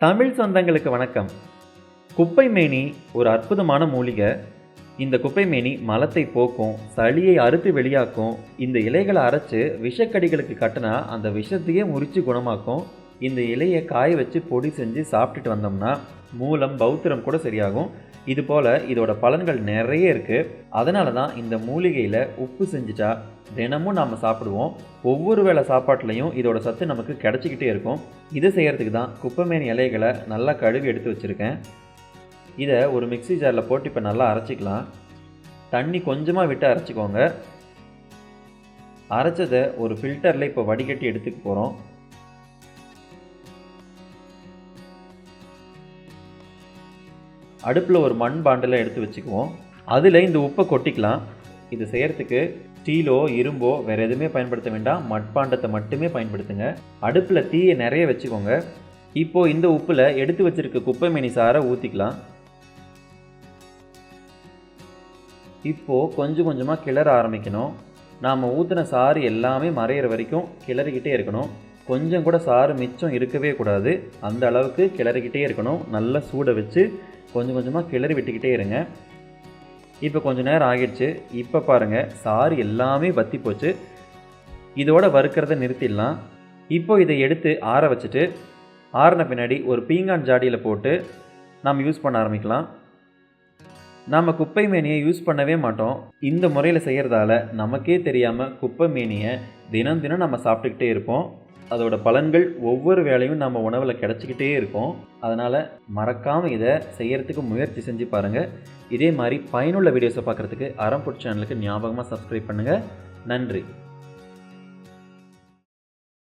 தமிழ் சொந்தங்களுக்கு வணக்கம். குப்பைமேனி ஒரு அற்புதமான மூலிகை. இந்த குப்பைமேனி மலத்தை போக்கும் சளியை அறுத்து வெளியாக்கும் இந்த இலைகளை அரைச்சு விஷக்கடிகளுக்கு கட்டினா அந்த விஷத்தையே முறித்து குணமாக்கும். இந்த இலையை காய வச்சு பொடி செஞ்சு சாப்பிட்டுட்டு வந்தோம்னா மூலம் பௌத்திரம் கூட சரியாகும். இது போல் இதோட பலன்கள் நிறைய இருக்குது அதனால தான் இந்த மூலிகையில் உப்பு செஞ்சுட்டா தினமும் நாம் சாப்பிடுவோம். ஒவ்வொரு வேளை சாப்பாட்டுலையும் இதோட சத்து நமக்கு கிடச்சிக்கிட்டே இருக்கும். இது செய்கிறதுக்கு தான் குப்பைமேனி இலைகளை நல்லா கழுவி எடுத்து வச்சுருக்கேன். இதை ஒரு மிக்ஸி ஜாரில் போட்டு இப்போ நல்லா அரைச்சிக்கலாம். தண்ணி கொஞ்சமாக விட்டு அரைச்சிக்கோங்க. அரைச்சதை ஒரு ஃபில்டரில் இப்போ வடிகட்டி எடுத்துக்க போகிறோம் அடுப்பில் ஒரு மண் பாண்டில் எடுத்து வச்சுக்குவோம். அதில் இந்த உப்பை கொட்டிக்கலாம். இது செய்கிறதுக்கு ஸ்டீலோ இரும்போ வேறு எதுவுமே பயன்படுத்த வேண்டாம். மட்பாண்டத்தை மட்டுமே பயன்படுத்துங்க. அடுப்பில் தீயை நிறைய வச்சுக்கோங்க. இப்போது இந்த உப்பில் எடுத்து வச்சுருக்க குப்பை மேனி சாரை ஊற்றிக்கலாம் இப்போது கொஞ்சம் கொஞ்சமாக கிளற ஆரம்பிக்கணும். நாம் ஊற்றின சாறு எல்லாமே மறையிற வரைக்கும் கிளறிக்கிட்டே இருக்கணும். கொஞ்சம் கூட சாறு மிச்சம் இருக்கவே கூடாது. அந்த அளவுக்கு கிளறிக்கிட்டே இருக்கணும். நல்லா சூடை வச்சு கொஞ்சம் கொஞ்சமாக கிளறி விட்டுக்கிட்டே இருங்க. இப்போ கொஞ்சம் நேரம் ஆகிடுச்சு. இப்போ பாருங்கள் சாறு எல்லாமே வத்தி போச்சு. இதோட வறுக்கிறத நிறுத்திடலாம். இப்போது இதை எடுத்து ஆற வச்சுட்டு ஆறின பின்னாடி ஒரு பீங்கான் ஜாடியில் போட்டு நாம் யூஸ் பண்ண ஆரம்பிக்கலாம். நாம் குப்பை மேனியை யூஸ் பண்ணவே மாட்டோம். இந்த முறையில் செய்கிறதால நமக்கே தெரியாமல் குப்பை மேனியை தினம் தினம் நம்ம சாப்பிட்டுக்கிட்டே இருப்போம். அதோட பலன்கள் ஒவ்வொரு வேலையும் நம்ம உணவில் கிடச்சிக்கிட்டே இருக்கும். அதனால் மறக்காமல் இதை செய்கிறதுக்கு முயற்சி செஞ்சு பாருங்கள் இதே மாதிரி பயனுள்ள வீடியோஸை பார்க்குறதுக்கு அறம் ஃபுட் சேனலுக்கு ஞாபகமாக சப்ஸ்கிரைப் பண்ணுங்கள் நன்றி.